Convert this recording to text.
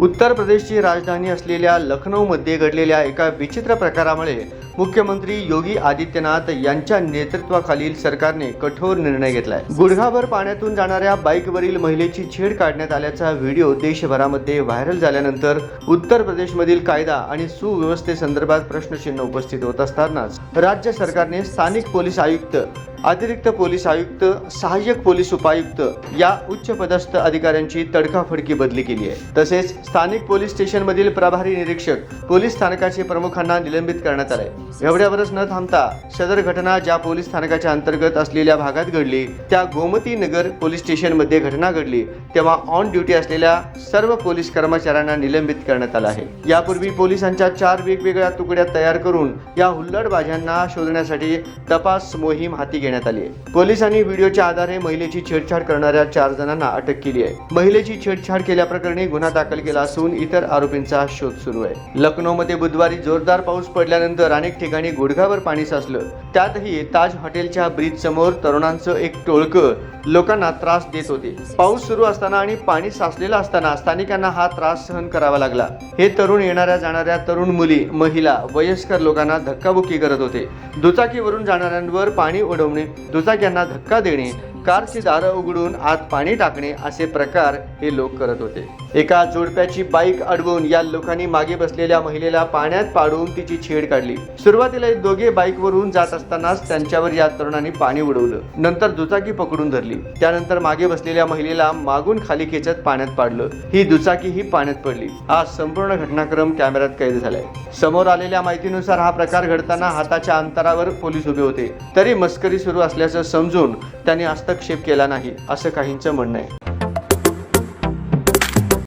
उत्तर प्रदेशची राजधानी असलेल्या लखनौमध्ये घडलेल्या एका विचित्र प्रकारामुळे मुख्यमंत्री योगी आदित्यनाथ यांच्या नेतृत्वाखालील सरकारने कठोर निर्णय घेतलाय. गुडघाभर पाण्यातून जाणाऱ्या बाईकवरील महिलेची छेड काढण्यात आल्याचा व्हिडिओ देशभरामध्ये व्हायरल झाल्यानंतर उत्तर प्रदेशमधील कायदा आणि सुव्यवस्थेसंदर्भात प्रश्नचिन्ह उपस्थित होत असतानाच राज्य सरकारने स्थानिक पोलीस आयुक्त अतिरिक्त पोलीस आयुक्त सहाय्यक पोलीस उपायुक्त या उच्च पदस्थ अधिकाऱ्यांची तडकाफडकी बदली केली आहे. तसेच स्थानिक पोलीस स्टेशनमधील प्रभारी निरीक्षक पोलीस स्थानकाचे प्रमुखांना निलंबित करण्यात आले एवढ्यावरच न थांबता सदर घटना ज्या पोलीस स्थानकाच्या अंतर्गत असलेल्या भागात घडली त्या गोमती नगर पोलीस स्टेशनमध्ये घटना घडली तेव्हा ऑन ड्युटी असलेल्या सर्व पोलीस कर्मचाऱ्यांना निलंबित करण्यात आलं आहे. यापूर्वी पोलिसांच्या चार वेगवेगळ्या तुकड्या तयार करून या हुल्लडबाज्यांना शोधण्यासाठी तपास मोहीम हाती घेण्यात आली आहे. पोलिसांनी व्हिडिओच्या आधारे महिलेची छेडछाड करणाऱ्या चार जणांना अटक केली आहे. महिलेची छेडछाड केल्याप्रकरणी गुन्हा दाखल केला असून इतर आरोपींचा शोध सुरू आहे. लखनौमध्ये बुधवारी जोरदार पाऊस पडल्यानंतर अनेक ठिकाणी गुडघावर पाणी साचलं. त्यातही ताज हॉटेलच्या ब्रिज समोर तरुणांचं एक टोळकं लोकांना त्रास देत होते. पाऊस सुरू असताना आणि पाणी साचलेलं असताना स्थानिकांना हा त्रास सहन करावा लागला. हे तरुण येणाऱ्या जाणाऱ्या तरुण मुली महिला वयस्कर लोकांना धक्काबुक्की करत होते. दुचाकीवरून जाणाऱ्यांवर पाणी उडवणे दुचाक्यांना धक्का देणे कारची दारं उघडून आत पाणी टाकणे असे प्रकार हे लोक करत होते. एका जोडप्याची बाईक अडवून या लोकांनी मागे बसलेल्या महिलेला पाण्यात पाडून तिची छेड काढली. सुरुवातीला दोघे बाईकवरून जात असतानाच त्यांच्यावर या तरुणांनी पाणी उडवलं. नंतर दुचाकी पकडून धरली. त्यानंतर मागे बसलेल्या महिलेला मागून खाली खेचत पाण्यात पाडलं. ही दुचाकी ही पाण्यात पडली. हा संपूर्ण घटनाक्रम कॅमेऱ्यात कैद झालाय. समोर आलेल्या माहितीनुसार हा प्रकार घडताना हाताच्या अंतरावर पोलीस उभे होते. तरी मस्करी सुरू असल्याचं समजून त्यांनी हस्तक्षेप केला नाही असं काहींचं म्हणणं आहे.